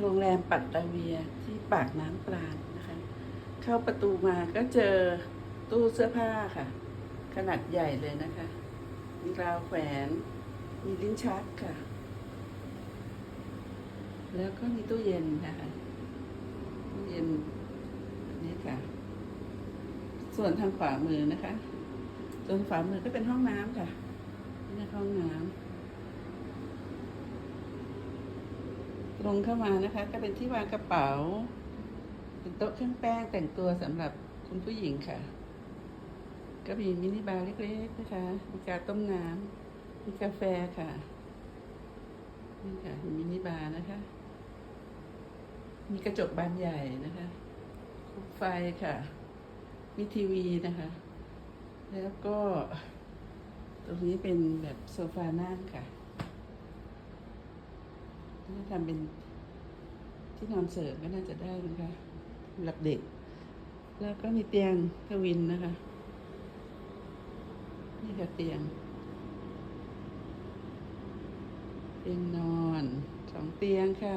โรงแรมปัตตาเวียที่ปากน้ำปราณนะคะ เข้าประตูมาก็เจอตู้เสื้อผ้าค่ะ ขนาดใหญ่เลยนะคะ มีราวแขวน มีลิ้นชักค่ะ แล้วก็มีตู้เย็นนะคะตู้เย็นนี้ค่ะ ส่วนทางขวามือนะคะส่วนขวามือก็เป็นห้องน้ำค่ะนี่นห้องน้ำ ตรงเข้ามานะคะ ก็เป็นที่วางกระเป๋า เป็นโต๊ะเครื่องแป้งแต่งตัวสำหรับคุณผู้หญิงค่ะ ก็มีมินิบาร์เล็กๆนะคะ มีกาต้มน้ำมีกาแฟค่ะนี่ค่ะมินิบาร์นะคะ มีกระจกบานใหญ่นะคะคุกไฟค่ะ มีทีวีนะคะ แล้วก็ ตรงนี้เป็นแบบโซฟานั่งค่ะ ทำเป็นที่นอนเสริมก็น่าจะได้นะคะสำหรับเด็ก แล้วก็มีเตียงทวินนะคะ นี่ค่ะเตียง เตียงนอนสองเตียงค่ะ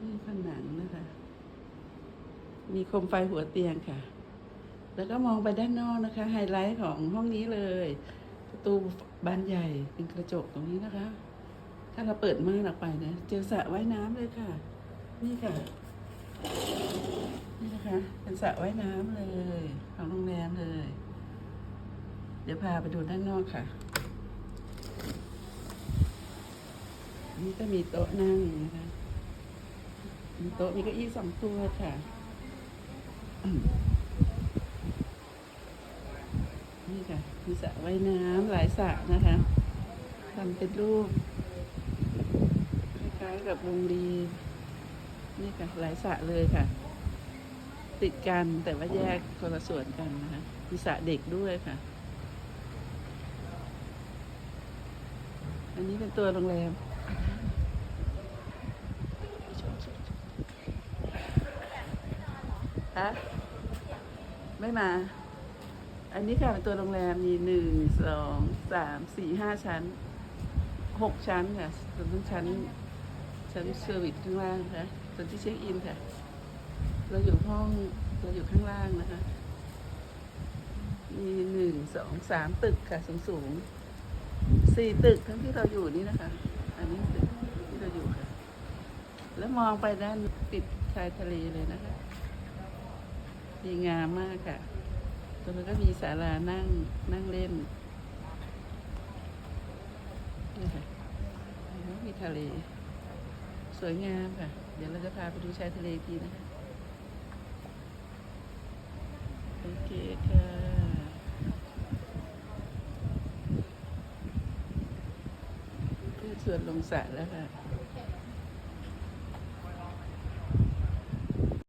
นี่ผนังนะคะ มีโคมไฟหัวเตียงค่ะ แล้วก็มองไปด้านนอกนะคะ ไฮไลท์ของห้องนี้เลย ประตูบานใหญ่เป็นกระจกตรงนี้นะคะ ถ้าเราเปิดม่านออกไปนะเจอสระว่ายน้ำเลยค่ะ นี่ค่ะ นี่นะคะ เป็นสระว่ายน้ำเลยของโรงแรมเลย เดี๋ยวพาไปดูด้านนอกค่ะ นี่ก็มีโต๊ะนั่งนะคะมีโต๊ะมีเก้าอี้สองตัวค่ะอืมนี่ค่ะ มี สระว่ายน้ำหลายสระนะคะทำเป็นรูปคล้ายๆกับวงรีนี่ค่ะหลายสระเลยค่ะ ติดกันแต่ว่าแยกคนละส่วนกันนะคะมีสระเด็กด้วยค่ะ อันนี้เป็นตัวโรงแรมฮะไม่มา อันนี้ค่ะเป็นตัวโรงแรมมีหนึ่งสองสามสี่ห้าชั้นหกชั้นค่ะส่วนทั้งชั้น ชั้นเซอร์วิสข้างล่างค่ะส่วนที่เช็คอินค่ะ เราอยู่ห้องเราอยู่ข้างล่างนะคะ มีหนึ่งสองสามตึกค่ะสูงสูงสี่ตึกทั้งที่เราอยู่นี่นะคะ อันนี้ตึกที่เราอยู่ค่ะ แล้วมองไปด้านติดชายทะเลเลยนะคะดีงามมากค่ะ รงนั้นก็มีศาลานั่งนั่งเล่นนี่ค่ะแล้วมีทะเล สวยงามค่ะ เดี๋ยวเราจะพาไปดูชายทะเลกทีนะคะ โอเคค่ะคือส่วนลงสระแล้วค่ะ